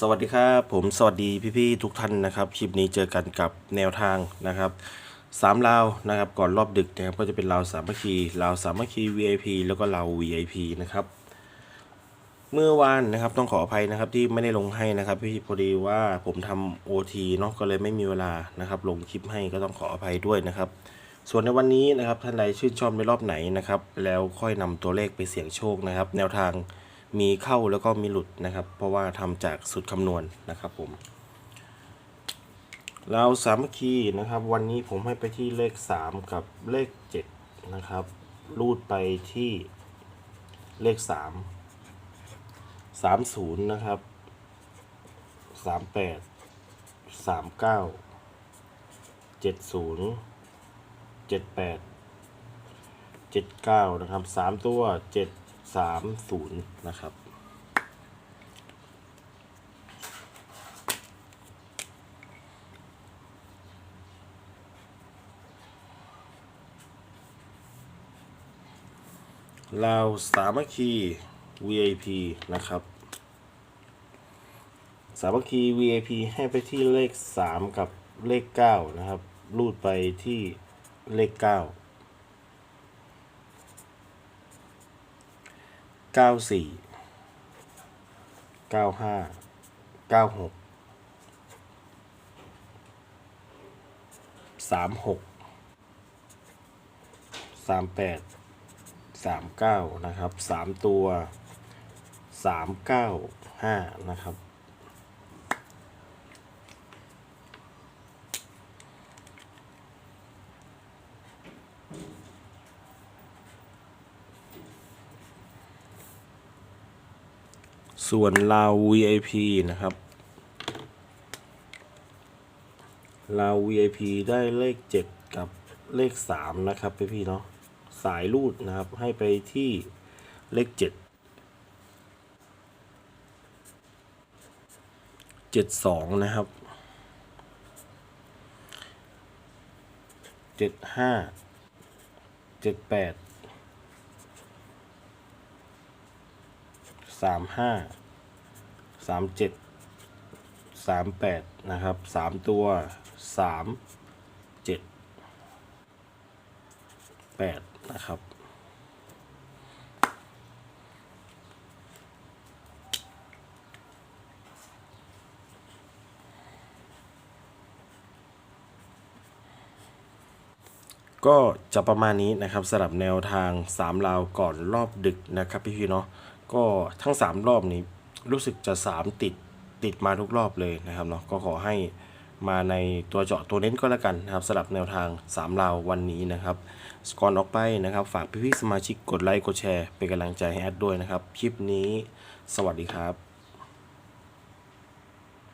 สวัสดีครับผมสวัสดีพี่ๆทุกท่านนะครับคลิปนี้เจอกันกับแนวทางนะครับสามลาวนะครับก่อนรอบดึกนะครับก็จะเป็นลาวสามัคคีลาวสามัคคี VIP แล้วก็ลาว VIP นะครับเมื่อวานนะครับต้องขออภัยนะครับที่ไม่ได้ลงให้นะครับ พี่พอดีว่าผมทำ OT เนาะก็เลยไม่มีเวลานะครับ ลงคลิปให้ก็ต้องขออภัยด้วยนะครับ ส่วนในวันนี้นะครับท่านใดชื่นชอบในรอบไหนนะครับ แล้วค่อยนำตัวเลขไปเสี่ยงโชคนะครับ แนวทาง มีเข้าแล้วก็มีหลุดนะครับ เพราะว่าทำจากสูตรคำนวณนะครับผมเราสามัคคีนะครับ วันนี้ผมให้ไปที่เลข 3 กับเลข 7 นะครับ รูดไปที่เลข 3 30 นะครับ 38 39 70เจ็ดแปดเจ็ดเก้านะครับสามตัวเจ็ด สามศูนย์นะครับ ลาวสามัคคี VIP นะครับ สามัคคี VIP ให้ไปที่เลข 3 กับเลข 9 นะครับ รูดไปที่เลข 9 94 95 96 36 38 39นะครับ3ตัว395นะครับ ส่วนลาว VIP นะครับลาว VIP ได้เลข 7 กับเลข 3 นะครับพี่พี่เนาะสายรูดนะครับให้ไปที่เลข 7 72 นะครับ 75 78 สามห้าสามเจ็ดสามแปดนะครับสามตัวสามเจ็ดแปดนะครับก็จะประมาณนี้นะครับสำหรับแนวทาง3ลาวก่อนรอบดึกนะครับพี่พี่เนาะ ก็ทั้ง 3 รอบนี้รู้สึกจะ 3 ติดติดมาทุกรอบเลยนะครับเนาะก็ขอให้มาในตัวเจาะตัวเน้นก็แล้วกันนะครับสลับแนวทาง3ลาววันนี้นะครับก่อนออกไปนะครับ ฝากพี่ๆสมาชิกกดไลค์กดแชร์เป็นกำลังใจให้แอดด้วยนะครับ คลิปนี้ สวัสดีครับ